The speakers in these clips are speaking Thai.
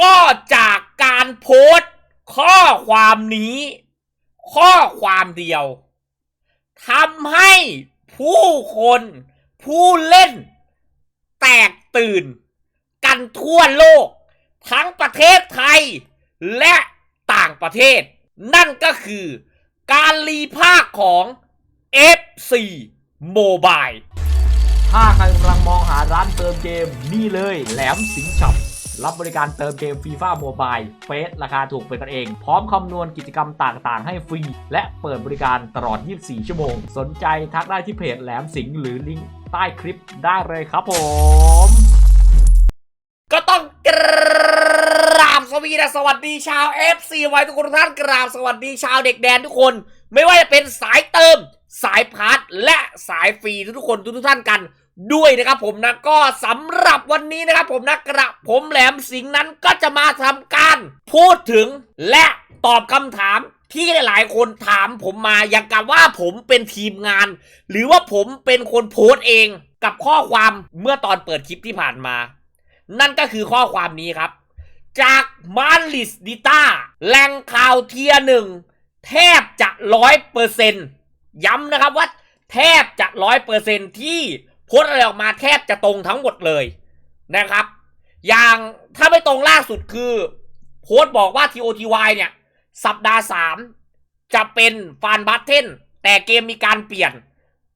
ก็จากการโพสต์ ข้อความนี้ ข้อความเดียวทำให้ผู้คนผู้เล่น แตกตื่น กันทั่วโลก ทั้งประเทศไทย และต่างประเทศ นั่นก็คือการรีภาคของ FC Mobile ถ้าใครกำลังมองหาร้านเติมเกมนี่เลยแหลมสิงห์ช็อป รับบริการเติมเกมฟีฟ่าโมบายเฟสราคาถูกเป็นกันเอง พร้อมคำนวณกิจกรรมต่างๆ ให้ฟรี และเปิดบริการตลอด 24 ชั่วโมง สนใจทักได้ที่เพจแหลมสิงห์หรือลิงก์ใต้คลิปได้เลยครับผม ก็ต้องกราบสวีดัสวัสดีชาว FC ไว้ทุกคนทุกท่านกราบสวัสดีชาวเด็กแดนทุกคน ไม่ว่าจะเป็นสายเติม สายพาร์ทและสายฟรีทุกคนทุกท่านกัน ด้วยนะครับผมนะก็สำหรับวันนี้นะครับผมนะกระผมแหลมสิงนั้นก็จะมาทำการพูดถึงและตอบคำถามที่หลายๆ คนถามผมมาอย่างกับว่าผมเป็นทีมงาน หรือว่าผมเป็นคนโพสต์เองกับข้อความเมื่อตอนเปิดคลิปที่ผ่านมา นั่นก็คือข้อความนี้ครับ จากมาริสดิต้าแหล่งข่าวเทียหนึ่งแทบจะร้อยเปอร์เซนย้ำนะครับว่าแทบจะร้อยเปอร์เซนที่ โพสอะไรออกมาแทบจะตรงทั้งหมดเลยนะครับ อย่างถ้าไม่ตรงล่าสุดคือโพสบอกว่า TOTY เนี่ย สัปดาห์ 3 จะเป็นฟานบัตเทนแต่เกมมีการเปลี่ยน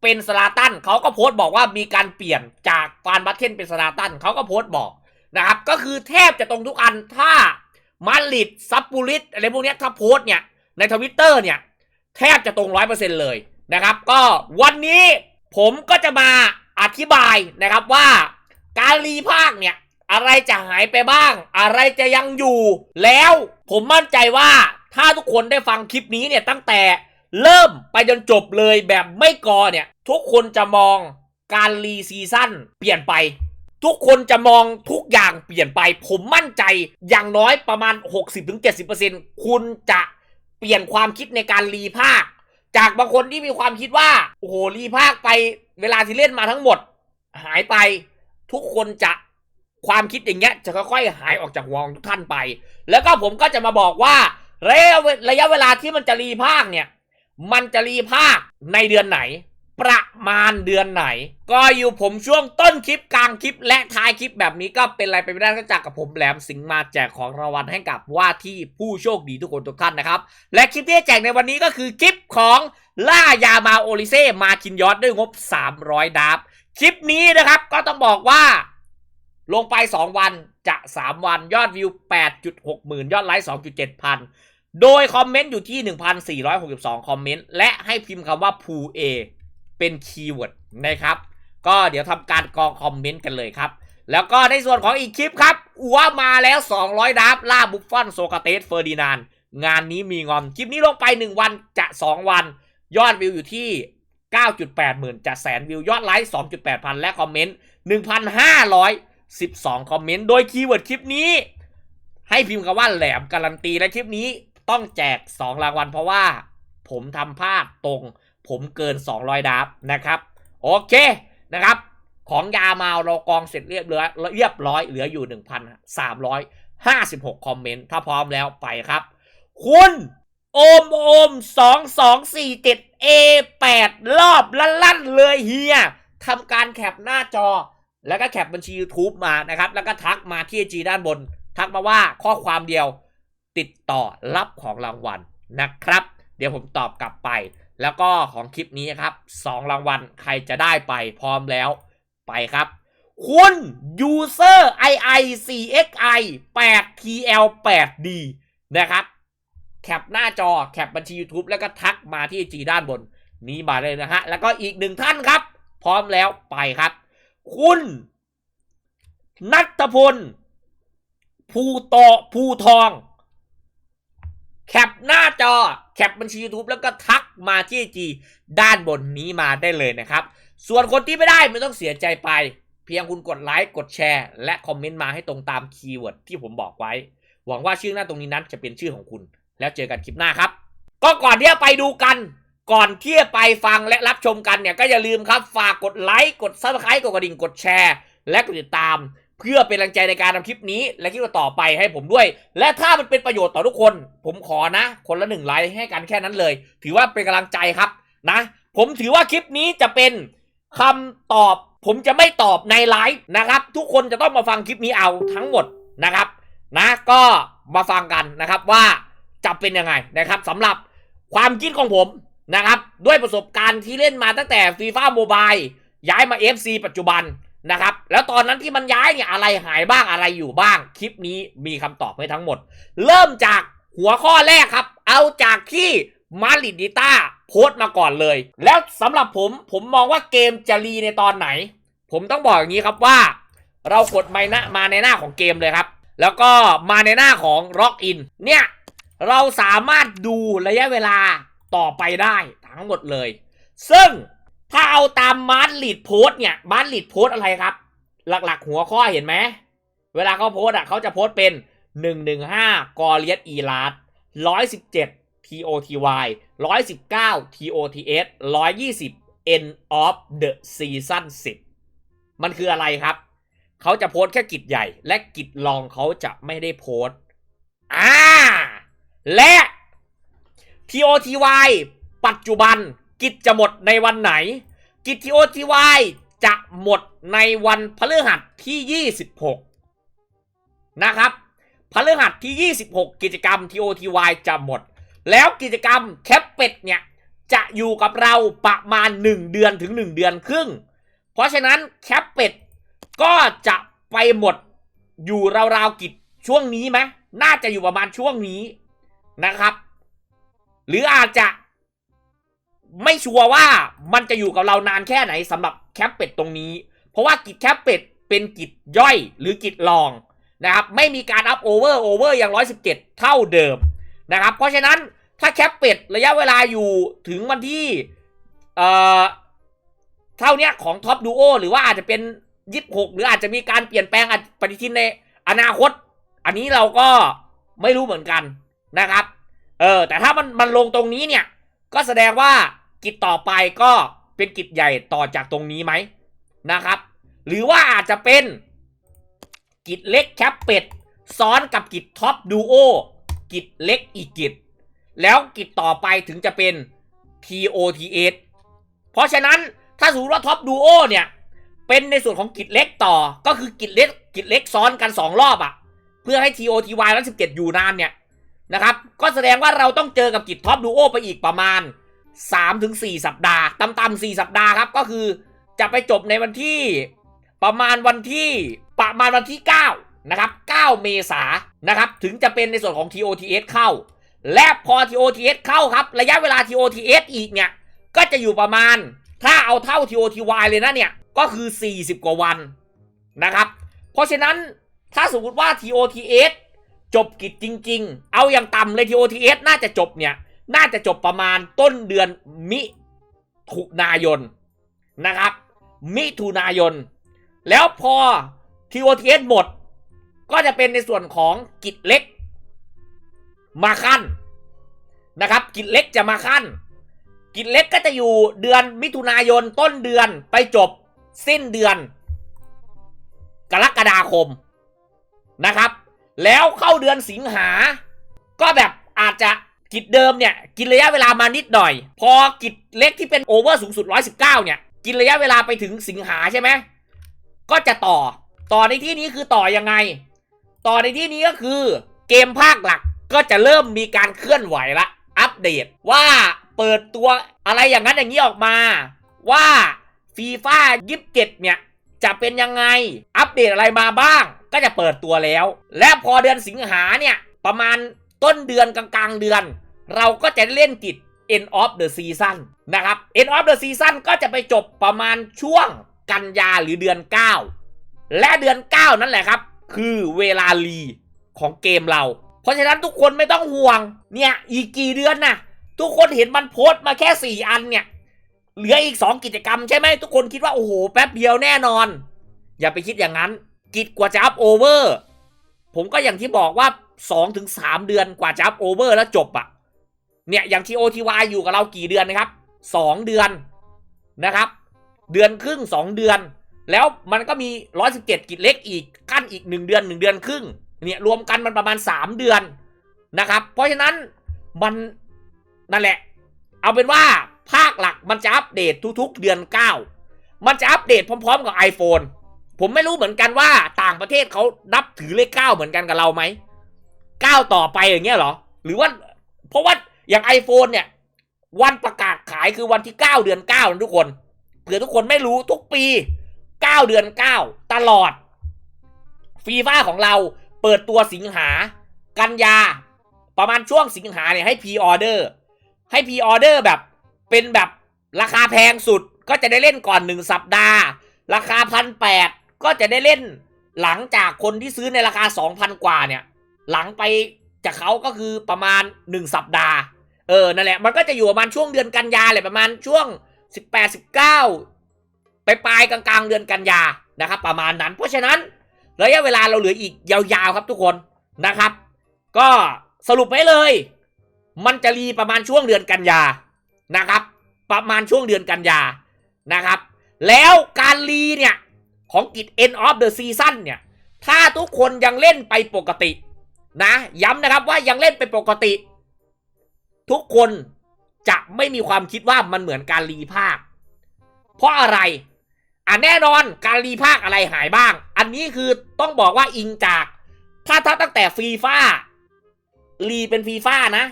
เป็นสลาตันเขาก็โพสต์บอกว่ามีการเปลี่ยนจากฟานบัตเทนเป็นสลาตันเขาก็โพสต์บอกนะครับ ก็คือแทบจะตรงทุกอันถ้ามาริดซับปูริสอะไรพวกนี้ถ้าโพสต์เนี่ย ในทวิตเตอร์เนี่ย แทบจะตรงร้อยเปอร์เซ็นเลยนะครับ ก็วันนี้ผมก็จะมา อธิบายนะครับว่าการรีภาคเนี่ยอะไรจะหายไปบ้าง อะไรจะยังอยู่ แล้วผมมั่นใจว่าถ้าทุกคนได้ฟังคลิปนี้เนี่ยตั้งแต่เริ่มไปจนจบเลยแบบไม่กอเนี่ย ทุกคนจะมองการรีซีซั่นเปลี่ยนไป ทุกคนจะมองทุกอย่างเปลี่ยนไป ผมมั่นใจอย่างน้อยประมาณ 60-70%คุณจะเปลี่ยนความคิดในการรีภาค จากบางคนที่มีความคิดว่า โอ้โหรีภาคไปเวลาที่เล่นมาทั้งหมด หายไปทุกคนจะความคิดอย่างเงี้ยจะค่อยๆหายออกจากหวของทุกท่านไป แล้วก็ผมก็จะมาบอกว่า ระยะเวลาที่มันจะรีภาคเนี่ย มันจะรีภาคในเดือนไหน ประมาณเดือนไหน ก็อยู่ผมช่วงต้นคลิปกลางคลิป และท้ายคลิปแบบนี้ก็เป็นอะไรไปไม่ได้ก็จากกับผมแหลมสิงห์มาแจกของรางวัลให้กับว่าที่ผู้โชคดีทุกคนทุกท่านนะครับ และคลิปที่จะแจกในวันนี้ก็คือคลิปของล่ายามาโอริเซ่มาคินยอดด้วยงบ 300 ดาบคลิปนี้นะครับก็ต้องบอกว่า ลงไป 2 วันจะ 3 วันยอดวิว 8.6 หมื่น ยอดไลค์ 2.7 พัน โดยคอมเมนต์อยู่ที่ 1,462 คอมเมนต์ และให้พิมพ์คำว่า p ูเอ เป็นคีย์เวิร์ดนะครับ ก็เดี๋ยวทำการกรองคอมเมนต์กันเลยครับ แล้วก็ในส่วนของอีกคลิปครับอัวมาแล้ว 200 ดับล่าบุฟฟอนโซกาเตสเฟอร์ดินานงานนี้มีงอนคลิปนี้ลงไป 1 วันจะ 2 วัน ยอดวิวอยู่ที่ 9.8 หมื่นจะแสนวิวยอดไลค์ 2.8 พันและคอมเมนต์ 1,512 คอมเมนต์ โดยคีย์เวิร์ดคลิปนี้ ให้พิมพ์คำว่าแหลมการันตีและคลิปนี้ต้องแจก 2 รางวัลเพราะว่าผมทำพลาดตรง ผมเกิน 200ดับนะครับ โอเคนะครับ ของยามาเรากองเสร็จเรียบร้อยเรียบร้อยเหลืออยู่ 1,356 คอมเมนต์ถ้าพร้อมแล้วไปครับ คุณโอมโอม2247 A8 รอบลั่นเลยเฮียทำการแคปหน้าจอ แล้วก็แคปบัญชี YouTube มานะครับ แล้วก็ทักมาที่จีด้านบน ทักมาว่าข้อความเดียวติดต่อรับของรางวัลนะครับ เดี๋ยวผมตอบกลับไป แล้วก็ของคลิปนี้ครับสองรางวัลใครจะได้ไปพร้อมแล้วไปครับ คุณ user ii 4 xi 8 tl 8 d นะครับแคปหน้าจอแคปบัญชี YouTube แล้วก็ทักมาที่จีด้านบน นี้มาเลยนะฮะ แล้วก็อีกหนึ่งท่านครับ พร้อมแล้วไปครับ คุณนัทพลภูโตภูทอง แคปหน้าจอ แคปบัญชี YouTube แล้วก็ทักมาที่จีด้านบนนี้มาได้เลยนะครับ ส่วนคนที่ไม่ได้ไม่ต้องเสียใจไป เพียงคุณกดไลค์กดแชร์ และคอมเมนต์มาให้ตรงตามคีย์เวิร์ดที่ผมบอกไว้ หวังว่าชื่อหน้าตรงนี้นั้นจะเป็นชื่อของคุณ แล้วเจอกันคลิปหน้าครับ ก็ก่อนที่จะไปดูกันก่อนที่จะไปฟังและรับชมกันเนี่ยก็อย่าลืมครับ ฝากกดไลค์กดซับสไครต์กดกระดิ่งกดแชร์ และกดติดตาม เพื่อเป็นแรงใจในการทำคลิปนี้และคลิปต่อไปให้ผมด้วย และถ้ามันเป็นประโยชน์ต่อทุกคน ผมขอนะ คนละหนึ่งไลค์ให้กันแค่นั้นเลย ถือว่าเป็นกำลังใจครับนะ ผมถือว่าคลิปนี้จะเป็นคำตอบ ผมจะไม่ตอบในไลฟ์นะครับ ทุกคนจะต้องมาฟังคลิปนี้เอาทั้งหมดนะครับ นะก็มาฟังกันนะครับว่าจะเป็นยังไงนะครับสำหรับความคิดของผมนะครับ ด้วยประสบการณ์ที่เล่นมาตั้งแต่ฟีฟ่าโมบายย้ายมา FC ปัจจุบัน นะครับ แล้วตอนนั้นที่มันย้ายเนี่ยอะไรหายบ้างอะไรอยู่บ้าง คลิปนี้มีคำตอบให้ทั้งหมด เริ่มจากหัวข้อแรกครับ เอาจากที่มาริดิต้าโพสต์มาก่อนเลย แล้วสำหรับผมผมมองว่าเกมจะรีในตอนไหน ผมต้องบอกอย่างนี้ครับว่า เรากดไมนะมาในหน้าของเกมเลยครับ แล้วก็มาในหน้าของ Log In เนี่ย เราสามารถดูระยะเวลาต่อไปได้ทั้งหมดเลย ซึ่ง ถ้าเอาตามมาร์ลีดโพสเนี่ยมาร์ลีดโพสอะไรครับ หลักๆ หัวข้อเห็นไหม เวลาเขาโพสอะเขาจะโพสเป็น 115 กอเลียสอีลาร์ด117 TOTY 119 TOTS 120 End of the Season 10 มันคืออะไรครับ เขาจะโพสแค่กิจใหญ่ และกิจรองเขาจะไม่ได้โพสอ่าและ TOTY ปัจจุบัน กิจจะหมดในวันไหน กิจ TOTY จะหมดในวันพฤหัสที่ 26 นะครับพฤหัสที่ 26 กิจกรรม TOTY จะหมด แล้วกิจกรรมแคปเป็ดเนี่ย จะอยู่กับเราประมาณ 1 เดือนถึง 1 เดือนครึ่ง เพราะฉะนั้นแคปเป็ดก็จะไปหมดอยู่ราวๆกิจช่วงนี้ไหมน่าจะอยู่ประมาณช่วงนี้นะครับ หรืออาจจะ ไม่ชัวร์ว่ามันจะอยู่กับเรานานแค่ไหนสำหรับแคปเป็ดตรงนี้ เพราะว่ากิจแคปเป็ดเป็นกิจย่อยหรือกิจรองนะครับไม่มีการอัพโอเวอร์โอเวอร์อย่าง 117 เท่าเดิมนะครับเพราะฉะนั้นถ้าแคปเป็ดระยะเวลาอยู่ถึงวันที่เอ่อเท่าเนี้ยของท็อปดูโอหรือว่าอาจจะเป็น 26 หรืออาจจะมีการเปลี่ยนแปลงปฏิทินในอนาคต อันนี้เราก็ไม่รู้เหมือนกันนะครับเออแต่ถ้ามันมันลงตรงนี้เนี่ยก็แสดงว่า กิจต่อไปก็เป็นกิจใหญ่ต่อจากตรงนี้ไหมนะครับ หรือว่าอาจจะเป็นกิจเล็กแคปเป็ดซ้อนกับกิจท็อปดูโอกิจเล็กอีกกิจ แล้วกิจต่อไปถึงจะเป็น TOTS เพราะฉะนั้นถ้าสมมติว่าท็อปดูโอเนี่ยเป็นในส่วนของกิจเล็กต่อก็คือกิจเล็กกิจเล็กซ้อนกัน 2 รอบอะเพื่อให้ TOTY แล้ว17อยู่นานเนี่ยนะครับ ก็แสดงว่าเราต้องเจอกับกิจท็อปดูโอไปอีกประมาณ 3-4สัปดาห์ต่ำๆ4สัปดาห์ครับ ก็คือจะไปจบในวันที่ประมาณวันที่ประมาณวันที่ 9 นะครับ 9 เมษานนะครับ ถึงจะเป็นในส่วนของ TOTS เข้า และพอ TOTS เข้าครับ ระยะเวลา TOTS อีกเนี่ย ก็จะอยู่ประมาณ ถ้าเอาเท่า TOTY เลยนะเนี่ย ก็คือ 40 กว่าวันนะครับ เพราะฉะนั้นถ้าสมมติว่า TOTS จบกิจจริง ๆ เอาอย่างต่ำเลย TOTS น่าจะจบเนี่ย น่าจะจบประมาณต้นเดือนมิถุนายนนะครับ มิถุนายน แล้วพอ TOTS หมด ก็จะเป็นในส่วนของกิจเล็ก มาขั้นนะครับ กิจเล็กจะมาขั้น กิจเล็กก็จะอยู่เดือนมิถุนายนต้นเดือนไปจบสิ้นเดือน กรกฎาคมนะครับ แล้วเข้าเดือนสิงหา ก็แบบอาจจะ กิจเดิมเนี่ย กินระยะเวลามานิดหน่อย พอกิจเล็กที่เป็นโอเวอร์สูงสุด 119 เนี่ย กินระยะเวลาไปถึงสิงหาใช่ไหมก็จะต่อ ต่อในที่นี้คือต่อยังไง ต่อในที่นี้ก็คือเกมภาคหลักก็จะเริ่มมีการเคลื่อนไหวละ อัปเดตว่าเปิดตัวอะไรอย่างนั้นอย่างนี้ออกมา ว่าฟีฟ่ายิบเจ็ดเนี่ย จะเป็นยังไงอัปเดตอะไรมาบ้าง ก็จะเปิดตัวแล้ว และพอเดือนสิงหาเนี่ย ประมาณต้นเดือนกลางๆเดือน เราก็จะเล่นกิจ end of the season นะครับ end of the season ก็จะไปจบประมาณช่วงกันยาหรือเดือน 9 และเดือน 9 นั่นแหละครับ คือเวลารีของเกมเรา เพราะฉะนั้นทุกคนไม่ต้องห่วง เนี่ยอีกกี่เดือนน่ะทุกคนเห็นมันโพสต์มาแค่ 4 อันเนี่ย เหลืออีก 2 กิจกรรมใช่ไหมทุกคนคิดว่า โอ้โห แป๊บเดียวแน่นอน อย่าไปคิดอย่างนั้น กิจกว่าจะอัพโอเวอร์ ผมก็อย่างที่บอกว่า 2-3 เดือนกว่าจะอัพโอเวอร์แล้วจบอะ เนี่ยอย่างที่ OTY อยู่กับเรากี่เดือนนะครับ 2 เดือนนะครับ เดือนครึ่ง 2 เดือน แล้วมันก็มีร้อยสิบเจ็ดกิจเล็กอีกขั้นอีกหนึ่งเดือนหนึ่งเดือนครึ่งเนี่ยรวมกันมันประมาณสามเดือนนะครับ เพราะฉะนั้นมันนั่นแหละ เอาเป็นว่าภาคหลักมันจะอัปเดตทุกๆ เดือน 9 มันจะอัปเดตพร้อม ๆ กับ iPhone ผมไม่รู้เหมือนกันว่าต่างประเทศเขานับถือเลข 9 เหมือนกันกับเราไหม 9 ต่อไปอย่างเงี้ยเหรอ หรือว่าเพราะว่า อย่าง iPhone เนี่ย วันประกาศขายคือวันที่ 9 เดือน 9นะทุกคนเผื่อทุกคนไม่รู้ทุกปี 9 เดือน 9 ตลอดฟีฟ่าของเราเปิดตัวสิงหา กันยา ประมาณช่วงสิงหาเนี่ยให้พรีออเดอร์ให้พรีออเดอร์แบบเป็นแบบราคาแพงสุดก็จะได้เล่นก่อนหนึ่งสัปดาห์ ราคาพันแปดก็จะได้เล่นหลังจากคนที่ซื้อในราคาสองพันกว่าเนี่ย หลังไปจากเขาก็คือประมาณหนึ่งสัปดาห์ เออ นั่นแหละ มันก็จะอยู่ประมาณช่วงเดือนกันยาแหละประมาณช่วงสิบแปดสิบเก้าไปปลายกลางๆ เดือนกันยานะครับ ประมาณนั้น เพราะฉะนั้นระยะเวลาเราเหลืออีกยาวๆครับทุกคนนะครับ ก็สรุปไว้เลย มันจะรีประมาณช่วงเดือนกันยานะครับ ประมาณช่วงเดือนกันยานะครับ แล้วการรีเนี่ยของกิจ end of the season เนี่ย ถ้าทุกคนยังเล่นไปปกติ นะ ย้ำนะครับว่ายังเล่นไปปกติ ทุกคนจะไม่มีความคิดว่ามันเหมือนการรีภาค เพราะอะไร อะแน่นอนการรีภาคอะไรหายบ้าง อันนี้คือต้องบอกว่าอิงจาก ถ้าถ้าตั้งแต่ฟีฟ่ารีเป็นฟีฟ่านะ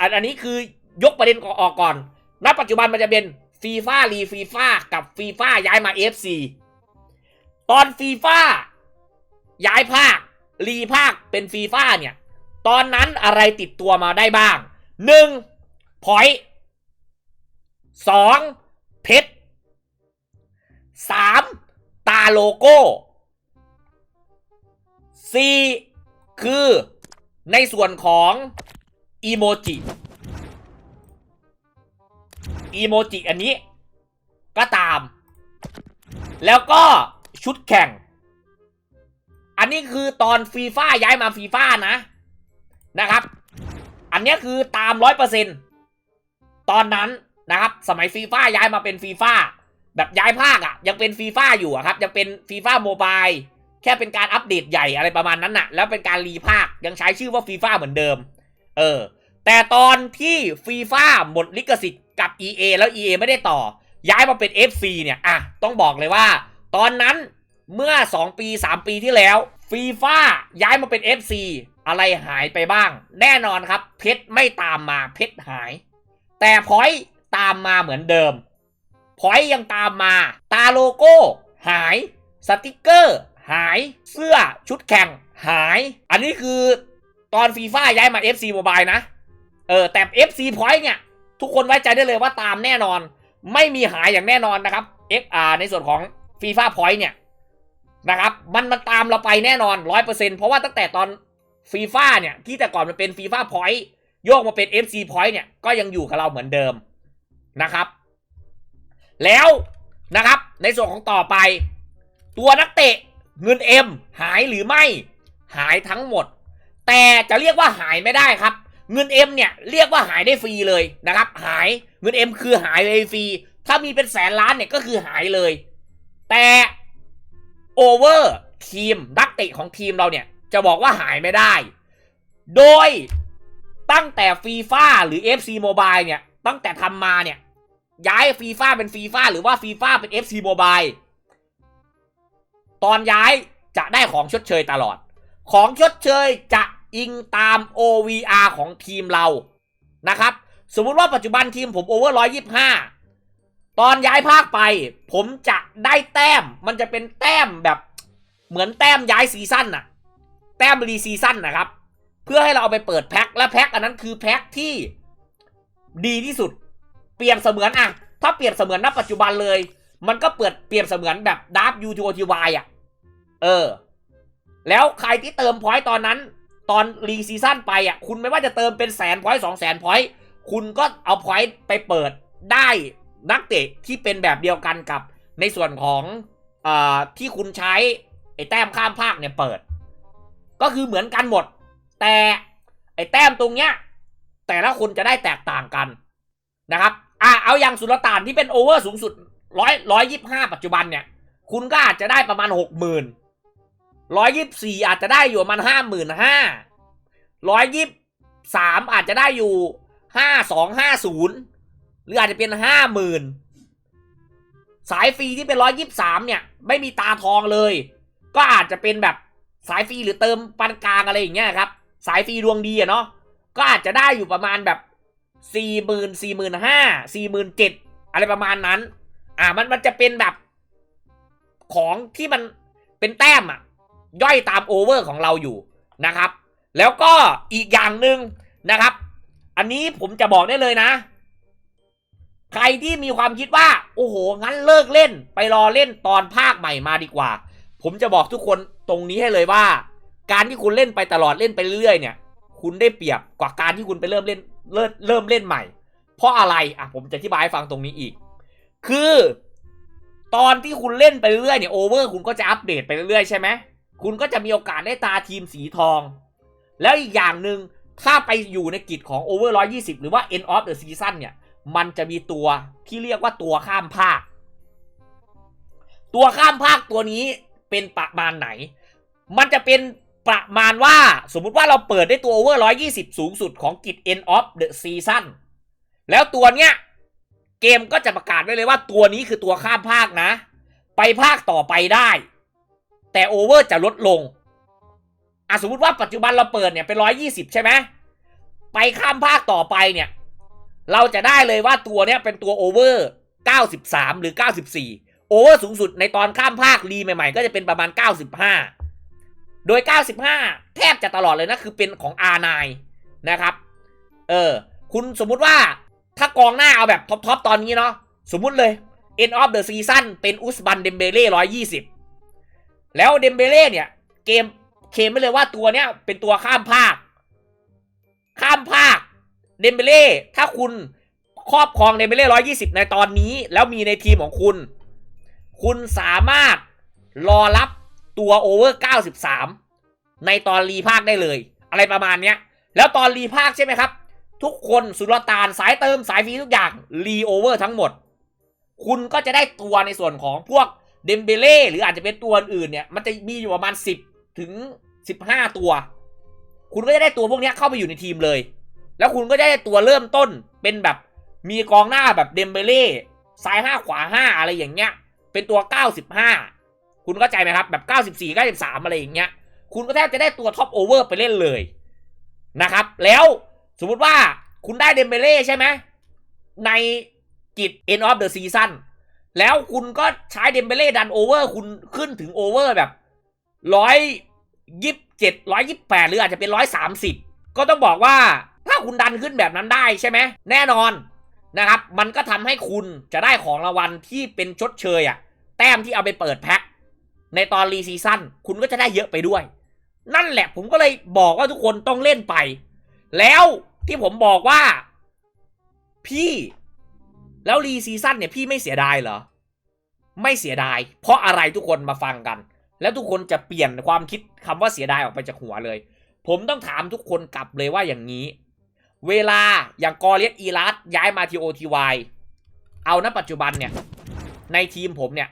อันอันนี้คือยกประเด็นออกก่อน ณ ปัจจุบันมันจะเป็นฟีฟ่ารีฟีฟ่ากับฟีฟ่าย้ายมา FC ตอนฟีฟ่าย้ายภาครีภาคเป็นฟีฟ่าเนี่ย ตอนนั้นอะไรติดตัวมาได้บ้าง หนึ่งพอยสองเพชรสามตาโลโก้สี่คือในส่วนของอีโมจิอีโมจิอันนี้ ก็ตาม แล้วก็ชุดแข่ง อันนี้คือตอนฟีฟ่าย้ายมาฟีฟ่านะนะครับ เนี้ยคือตามร้อยเปอร์เซ็นตอนนั้นนะครับสมัยฟีฟ่าย้ายมาเป็นฟีฟ่าแบบย้ายภาคอะ่ะยังเป็นฟีฟ่าอยู่อะครับยังเป็นฟีฟ่าโมบายแค่เป็นการอัปเดตใหญ่อะไรประมาณนั้นน่ะ แล้วเป็นการรีภาคยังใช้ชื่อว่าฟีฟ่าเหมือนเดิม เออ แต่ตอนที่ฟีฟ่าหมดลิขสิทธิ์กับ EA แล้ว EA ไม่ได้ต่อ ย้ายมาเป็น FC เนี่ยอะต้องบอกเลยว่า ตอนนั้นเมื่อ 2 ปี 3 ปีที่แล้วฟีฟ่าย้ายมาเป็น FC อะไรหายไปบ้าง แน่นอนครับ เพชรไม่ตามมาเพชรหาย แต่พอยต์ตามมาเหมือนเดิมพอยต์ยังตามมา ตาโลโก้ หาย สติกเกอร์ หาย เสื้อชุดแข่ง หาย อันนี้คือตอนฟีฟ่าย้ายมา FC Mobile นะ เออแต่ FC Point เนี่ย ทุกคนไว้ใจได้เลยว่าตามแน่นอน ไม่มีหายอย่างแน่นอนนะครับ XR ในส่วนของ FIFA Point เนี่ยนะครับ มันมันตามเราไปแน่นอน 100%เพราะว่าตั้งแต่ตอน ฟีฟ่าเนี่ยที่แต่ก่อนมันเป็นฟีฟ่าพอยต์โยกมาเป็น FC Point เนี่ยก็ยังอยู่กับเราเหมือนเดิมนะครับ แล้วนะครับในส่วนของต่อไป ตัวนักเตะเงิน M หายหรือไม่หายทั้งหมด แต่จะเรียกว่าหายไม่ได้ครับ เงิน M เนี่ยเรียกว่าหายได้ฟรีเลยนะครับ หายเงิน M คือหายเลยฟรีถ้ามีเป็นแสนล้านเนี่ยก็คือหายเลย แต่โอเวอร์ทีมนักเตะของทีมเราเนี่ย จะบอกว่าหายไม่ได้ โดยตั้งแต่ฟีฟ่าหรือ FC Mobile เนี่ย ตั้งแต่ทำมาเนี่ย ย้ายฟีฟ่าเป็นฟีฟ่าหรือว่าฟีฟ่าเป็น FC Mobile ตอนย้ายจะได้ของชดเชยตลอด ของชดเชยจะอิงตาม OVR ของทีมเรานะครับ สมมุติว่าปัจจุบันทีมผมโอเวอร์ร้อยยี่ห้าตอนย้ายภาคไป ผมจะได้แต้ม มันจะเป็นแต้มแบบเหมือนแต้มย้ายซีซั่นน่ะ แต้มรีซีซั่นนะครับ เพื่อให้เราเอาไปเปิดแพ็คและแพ็คอันนั้นคือแพ็คที่ดีที่สุด เปรียบเสมือนอะถ้าเปรียบเสมือนณปัจจุบันเลย มันก็เปิดเปรียบเสมือนแบบดับยูทีโอทีวายอะเออ แล้วใครที่เติมพอยต์ตอนนั้น ตอนรีซีซั่นไปอะคุณไม่ว่าจะเติมเป็นแสนพอยต์สองแสนพอยต์คุณก็เอาพอยต์ไปเปิดได้นักเตะที่เป็นแบบเดียวกันกับในส่วนของออที่คุณใช้ไอ้แต้มข้ามภาคเนี่ยเปิด ก็คือเหมือนกันหมด แต่ไอ้แต้มตรงเนี้ย แต่ละคนจะได้แตกต่างกันนะครับ อะเอาอย่างสุลต่านที่เป็นโอเวอร์สูงสุดร้อยร้อยยี่ห้าปัจจุบันเนี่ย คุณก็อาจจะได้ประมาณหกหมื่นร้อยยี่สิบสี่อาจจะได้อยู่ประมาณห้าหมื่นห้าร้อยยี่สามอาจจะได้อยู่ห้าสองห้าศูนย์หรืออาจจะเป็นห้าหมื่นสายฟรีที่เป็นร้อยยี่สามเนี่ย ไม่มีตาทองเลย ก็อาจจะเป็นแบบ สายฟรีหรือเติมปานกลางอะไรอย่างเงี้ยครับ สายฟรีดวงดีอะเนาะก็อาจจะได้อยู่ประมาณแบบสี่หมื่นสี่หมื่นห้าสี่หมื่นเจ็ดอะไรประมาณนั้น อ่ามันมันจะเป็นแบบ ของที่มันเป็นแต้มอะย่อยตามโอเวอร์ของเราอยู่นะครับ แล้วก็อีกอย่างหนึ่งนะครับ อันนี้ผมจะบอกได้เลยนะ ใครที่มีความคิดว่า โอ้โห งั้นเลิกเล่น ไปรอเล่นตอนภาคใหม่มาดีกว่า ผมจะบอกทุกคนตรงนี้ให้เลยว่า การที่คุณเล่นไปตลอดเล่นไปเรื่อยๆเนี่ย คุณได้เปรียบกว่าการที่คุณไปเริ่มเล่นเริ่มเริ่มเล่นใหม่ เพราะอะไรอะผมจะอธิบายให้ฟังตรงนี้อีก คือ ตอนที่คุณเล่นไปเรื่อยเนี่ยโอเวอร์คุณก็จะอัปเดตไปเรื่อยๆใช่ไหมคุณก็จะมีโอกาสได้ตาทีมสีทอง แล้วอีกอย่างหนึ่งถ้าไปอยู่ในกิจของ Over 120 หรือว่า End of the Season เนี่ย มันจะมีตัวที่เรียกว่าตัวข้ามภาค ตัวข้ามภาคตัวนี้ เป็นประมาณไหน มันจะเป็นประมาณว่าสมมุติว่าเราเปิดได้ตัว Over 120สูงสุดของกิจ End of the Season แล้วตัวเนี้ย เกมก็จะประกาศไว้เลยว่าตัวนี้คือตัวข้ามภาคนะ ไปภาคต่อไปได้ แต่โอเวอร์จะลดลงอะสมมติว่าปัจจุบันเราเปิดเนี่ยเป็นร้อยยี่สิบใช่ไหมไปข้ามภาคต่อไปเนี่ย เราจะได้เลยว่าตัวเนี้ยเป็นตัวโอเวอร์เก้าสิบสามหรือเก้าสิบสี่ โอเวอร์สูงสุดในตอนข้ามภาครีใหม่ ๆ ก็จะเป็นประมาณเก้าสิบห้าโดยเก้าสิบห้าแทบจะตลอดเลยนะ คือเป็นของ R9 นะครับ เออ คุณสมมุติว่าถ้ากองหน้าเอาแบบท็อป ๆ ตอนนี้เนาะ สมมุติเลย End of the season เป็นอุสบันเดมเบเล่ร้อยยี่สิบแล้วเดมเบเล่เนี่ย เกมเคมไปเลยว่าตัวเนี้ยเป็นตัวข้ามภาค ข้ามภาคเดมเบเล่ถ้าคุณครอบครองเดมเบเล่ร้อยยี่สิบในตอนนี้ แล้วมีในทีมของคุณ คุณสามารถรอรับตัวโอเวอร์เก้าสิบสามในตอนรีภาคได้เลย อะไรประมาณเนี้ย แล้วตอนรีภาคใช่ไหมครับ ทุกคนสุลต่านสายเติมสายฟรีทุกอย่างรีโอเวอร์ทั้งหมด คุณก็จะได้ตัวในส่วนของพวกเดมเบเล่หรืออาจจะเป็นตัวอื่นเนี่ย มันจะมีอยู่ประมาณ 10 ถึง 15 ตัว คุณก็จะได้ตัวพวกนี้เข้าไปอยู่ในทีมเลย แล้วคุณก็จะได้ตัวเริ่มต้นเป็นแบบมีกองหน้าแบบเดมเบเล่ซ้าย5ขวา5อะไรอย่างเงี้ย เป็นตัว 95 คุณเข้าใจไหมครับ แบบ 94 93 อะไรอย่างเงี้ย คุณก็แทบจะได้ตัวท็อปโอเวอร์ไปเล่นเลยนะครับ แล้วสมมุติว่าคุณได้เดมเบเล่ใช่ไหมในกิจ end of the season แล้วคุณก็ใช้เดมเบเล่ดันโอเวอร์คุณขึ้นถึงโอเวอร์แบบร้อยยี่สิบเจ็ดร้อยยี่สิบแปดหรืออาจจะเป็นร้อยสามสิบก็ต้องบอกว่าถ้าคุณดันขึ้นแบบนั้นได้ใช่ไหมแน่นอน นะครับ มันก็ทำให้คุณจะได้ของรางวัลที่เป็นชดเชยอะแต้มที่เอาไปเปิดแพ็คในตอนรีซีซั่นคุณก็จะได้เยอะไปด้วย นั่นแหละผมก็เลยบอกว่าทุกคนต้องเล่นไป แล้วที่ผมบอกว่า พี่แล้วรีซีซั่นเนี่ยพี่ไม่เสียดายเหรอ ไม่เสียดาย เพราะอะไรทุกคนมาฟังกัน แล้วทุกคนจะเปลี่ยนความคิดคำว่าเสียดายออกไปจากหัวเลย ผมต้องถามทุกคนกลับเลยว่าอย่างนี้ เวลาอย่างกอเลียสอีรัสย้ายมาทีโอทีวเอาณปัจจุบันเนี่ย ในทีมผมเนี่ย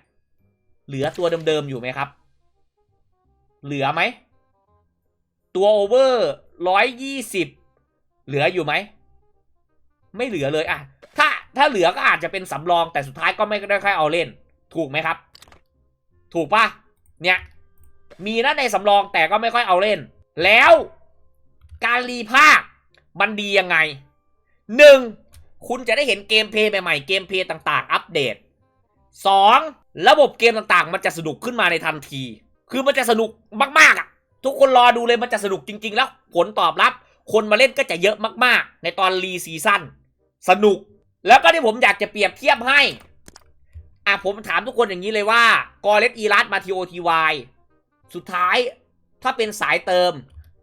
เหลือตัวเดิมๆอยู่ไหมครับ เหลือไหม ตัวโอเวอร์ร้อยยี่สิบเหลืออยู่ไหม ไม่เหลือเลยอะถ้าถ้าเหลือก็อาจจะเป็นสำรองแต่สุดท้ายก็ไม่ได้ค่อยเอาเล่น ถูกไหมครับ ถูกปะเนี่ย มีนะในสำรองแต่ก็ไม่ค่อยเอาเล่น แล้วการรีภาค มันดียังไงหนึ่งคุณจะได้เห็นเกมเพย์ใหม่ๆ เกมเพย์ต่างๆ อัปเดตสองระบบเกมต่างๆ มันจะสนุกขึ้นมาในทันที คือมันจะสนุกมากๆอะ ทุกคนรอดูเลยมันจะสนุกจริง ๆ แล้ว ผลตอบรับ คนมาเล่นก็จะเยอะมากๆ ในตอนรีซีซั่นสนุก แล้วก็ที่ผมอยากจะเปรียบเทียบให้ อะผมถามทุกคนอย่างนี้เลยว่ากอเลตอีรัสมาทีโอทีวสุดท้ายถ้าเป็นสายเติม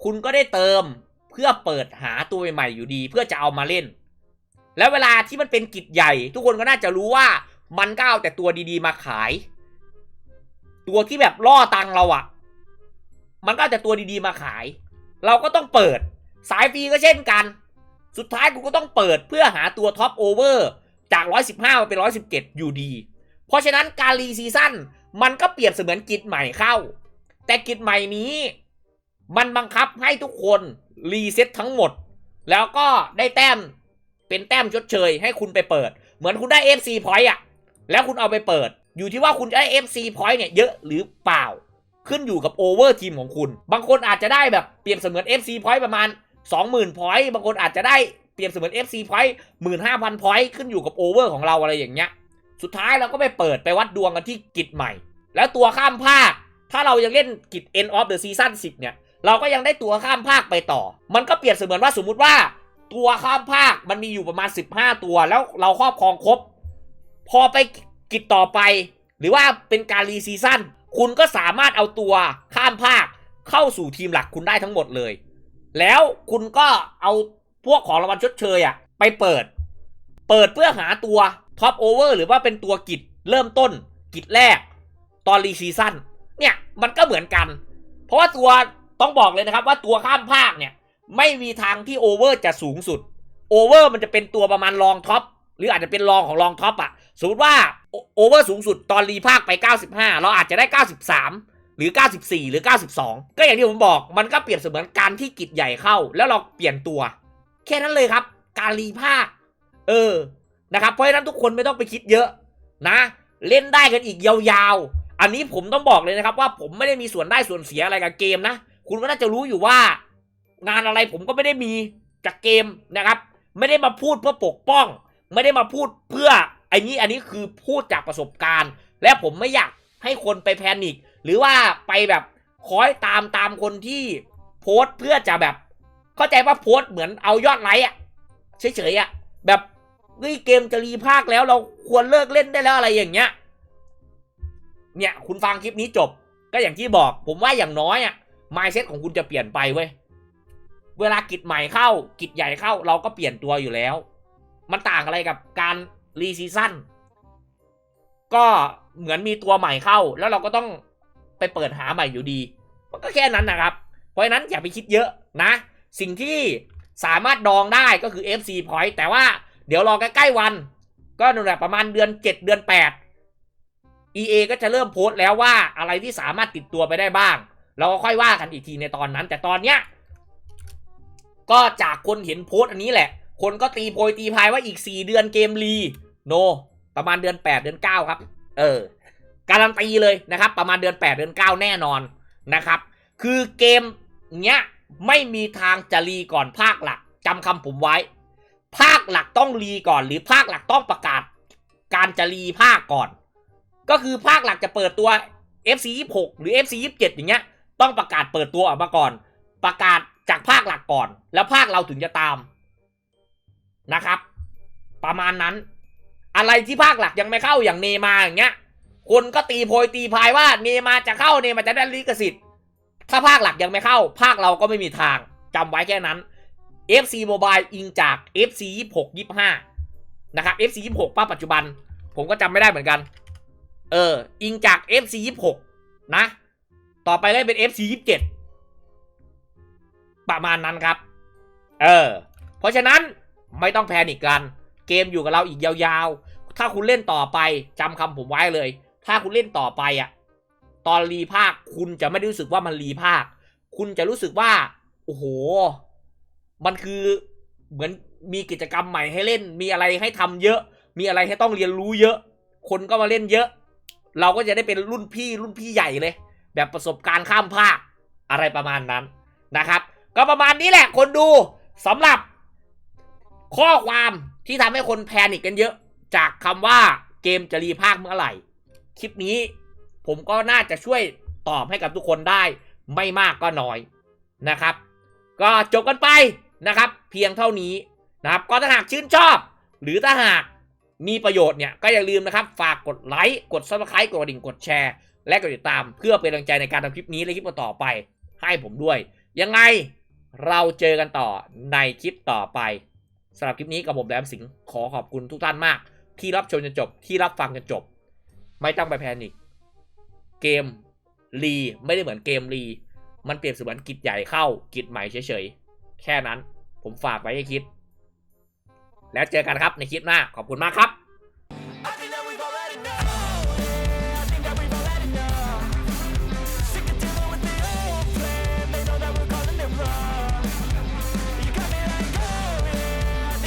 คุณก็ได้เติม พื่อเปิดหาตัวใหม่ๆอยู่ดี เพื่อจะเอามาเล่น แล้วเวลาที่มันเป็นกิจใหญ่ ทุกคนก็น่าจะรู้ว่ามันก็เอาแต่ตัวดีๆมาขาย ตัวที่แบบล่อตังเราอะ่ะมันก็เอาแต่ตัวดีๆมาขาย เราก็ต้องเปิด สายฟรีก็เช่นกัน สุดท้ายกูก็ต้องเปิดเพื่อหาตัวท็อปโอเวอร์จาก 115มาเป็น 117 อยู่ดี เพราะฉะนั้นการรีซีซั่นมันก็เปรียบเสมือนกิจใหม่เข้า แต่กิจใหม่นี้ มันบังคับให้ทุกคน รีเซ็ตทั้งหมด แล้วก็ได้แต้มเป็นแต้มชดเชย ให้คุณไปเปิด เหมือนคุณได้ FC point อะแล้วคุณเอาไปเปิด อยู่ที่ว่าคุณจะได้ FC point เนี่ยเยอะหรือเปล่า ขึ้นอยู่กับโอเวอร์ทีมของคุณ บางคนอาจจะได้แบบเปรียบเสมือน FC point ประมาณ 20,000 point บางคนอาจจะได้เปรียบเสมือน FC point 15,000 point ขึ้นอยู่กับโอเวอร์ของเราอะไรอย่างเงี้ย สุดท้ายเราก็ไปเปิดไปวัดดวงกันที่กิจใหม่ แล้วตัวข้ามภาค ถ้าเรายังเล่นกิจ End of the Season 10 เนี่ย เราก็ยังได้ตัวข้ามภาคไปต่อ มันก็เปรียบเสมือนว่าสมมุติว่า ตัวข้ามภาคมันมีอยู่ประมาณ 15 ตัว แล้วเราครอบครองครบ พอไปกิจต่อไป หรือว่าเป็นการรีซีซั่นคุณก็สามารถเอาตัวข้ามภาคเข้าสู่ทีมหลักคุณได้ทั้งหมดเลย แล้วคุณก็เอาพวกของรางวัลชดเชยอะไปเปิด เปิดเพื่อหาตัวท็อปโอเวอร์หรือว่าเป็นตัวกิจเริ่มต้นกิจแรก ตอนรีซีซั่นเนี่ยมันก็เหมือนกัน เพราะว่าตัว ต้องบอกเลยนะครับว่าตัวข้ามภาคเนี่ย ไม่มีทางที่โอเวอร์จะสูงสุดโอเวอร์มันจะเป็นตัวประมาณรองท็อปหรืออาจจะเป็นรองของรองท็อปอะสมมติว่าโอเวอร์สูงสุดตอนรีภาคไป 95 เราอาจจะได้ 93 หรือ 94 หรือ 92 ก็อย่างที่ผมบอกมันก็เปรียบเสมือนการที่กิจใหญ่เข้า แล้วเราเปลี่ยนตัว แค่นั้นเลยครับ การรีภาค เออนะครับเพราะฉะนั้นทุกคนไม่ต้องไปคิดเยอะนะ เล่นได้กันอีกยาวๆ อันนี้ผมต้องบอกเลยนะครับว่าผมไม่ได้มีส่วนได้ส่วนเสียอะไรกับเกมนะ คุณก็น่าจะรู้อยู่ว่า งานอะไรผมก็ไม่ได้มีจากเกมนะครับ ไม่ได้มาพูดเพื่อปกป้อง ไม่ได้มาพูดเพื่อไอ้นี้อันนี้คือพูดจากประสบการณ์ และผมไม่อยากให้คนไปแพนิคหรือว่าไปแบบคอยตามตามคนที่โพสต์เพื่อจะแบบ เข้าใจว่าโพสต์เหมือนเอายอดไลค์อะเฉยๆอะแบบเฮ้ยเกมจะรีภาคแล้วเราควรเลิกเล่นได้แล้วอะไรอย่างเงี้ยเนี่ยคุณฟังคลิปนี้จบก็อย่างที่บอก ผมว่าอย่างน้อยอะมายเซ็ตของคุณจะเปลี่ยนไปเว้ย เวลากิจใหม่เข้า กิจใหญ่เข้า เราก็เปลี่ยนตัวอยู่แล้ว มันต่างอะไรกับการรีซีซั่น ก็เหมือนมีตัวใหม่เข้า แล้วเราก็ต้องไปเปิดหาใหม่อยู่ดี มันก็แค่นั้นนะครับ เพราะฉะนั้นอย่าไปคิดเยอะนะ สิ่งที่สามารถดองได้ก็คือ FC Point แต่ว่าเดี๋ยวรอใกล้ๆวัน ก็นั่นแหละประมาณเดือน 7 เดือน 8 EA ก็จะเริ่มโพสต์แล้วว่าอะไรที่สามารถติดตัวไปได้บ้าง เราก็ค่อยว่ากันอีกทีในตอนนั้น แต่ตอนเนี้ยก็จากคนเห็นโพสต์อันนี้แหละ คนก็ตีโพยตีพายว่าอีก 4 เดือนเกมรีโน ประมาณเดือน 8 เดือน 9 ครับ เออ การันตีเลยนะครับ ประมาณเดือน 8 เดือน 9 แน่นอนนะครับ คือเกมเนี้ยไม่มีทางจะรีก่อนภาคหลักจำคำผมไว้ ภาคหลักต้องรีก่อน หรือภาคหลักต้องประกาศ การจะรีภาคก่อน ก็คือภาคหลักจะเปิดตัว FC 26หรือ FC 27อย่างเงี้ย ต้องประกาศเปิดตัวออกมาก่อน ประกาศจากภาคหลักก่อน แล้วภาคเราถึงจะตามนะครับ ประมาณนั้น อะไรที่ภาคหลักยังไม่เข้าอย่างเนมาอย่างเงี้ย คนก็ตีโพยตีพายว่าเนมาจะเข้าเนมาจะได้ลิขสิทธิ์ ถ้าภาคหลักยังไม่เข้า ภาคเราก็ไม่มีทางจำไว้แค่นั้น FC Mobile อิงจาก FC 26 25 นะครับ FC 26ป้าปัจจุบัน ผมก็จำไม่ได้เหมือนกัน เออ อิงจาก FC 26 นะ ต่อไปก็เป็น FC 27 ประมาณนั้นครับ เออ เพราะฉะนั้นไม่ต้องแพนิกกัน เกมอยู่กับเราอีกยาวๆ ถ้าคุณเล่นต่อไปจำคำผมไว้เลย ถ้าคุณเล่นต่อไปอะตอนรีภาคคุณจะไม่รู้สึกว่ามันรีภาค คุณจะรู้สึกว่า โอ้โห มันคือเหมือนมีกิจกรรมใหม่ให้เล่น มีอะไรให้ทำเยอะ มีอะไรให้ต้องเรียนรู้เยอะ คนก็มาเล่นเยอะ เราก็จะได้เป็นรุ่นพี่รุ่นพี่ใหญ่เลย แบบประสบการณ์ข้ามภาคอะไรประมาณนั้นนะครับ ก็ประมาณนี้แหละคนดูสำหรับข้อความที่ทำให้คนแพนิกกันเยอะ จากคำว่าเกมจะรีภาคเมื่อไหร่ คลิปนี้ผมก็น่าจะช่วยตอบให้กับทุกคนได้ไม่มากก็น้อยนะครับ ก็จบกันไปนะครับ เพียงเท่านี้นะครับ ก็ถ้าหากชื่นชอบ หรือถ้าหากมีประโยชน์เนี่ยก็อย่าลืมนะครับ ฝากกดไลค์กด subscribe กดกระดิ่งกดแชร์ และกดติดตามเพื่อเป็นกำลังใจในการทำคลิปนี้และคลิปต่อไปให้ผมด้วย ยังไงเราเจอกันต่อในคลิปต่อไปสำหรับคลิปนี้กับผมแหลมสิงห์ขอขอบคุณทุกท่านมาก ที่รับชมจนจบที่รับฟังจนจบ ไม่ต้องไปแพนิคเกมรีไม่ได้เหมือนเกมรี มันเปรียบเสมือนกิจใหญ่เข้ากิจใหม่เฉยๆ แค่นั้นผมฝากไว้ให้คิด แล้วเจอกันครับในคลิปหน้าขอบคุณมากครับ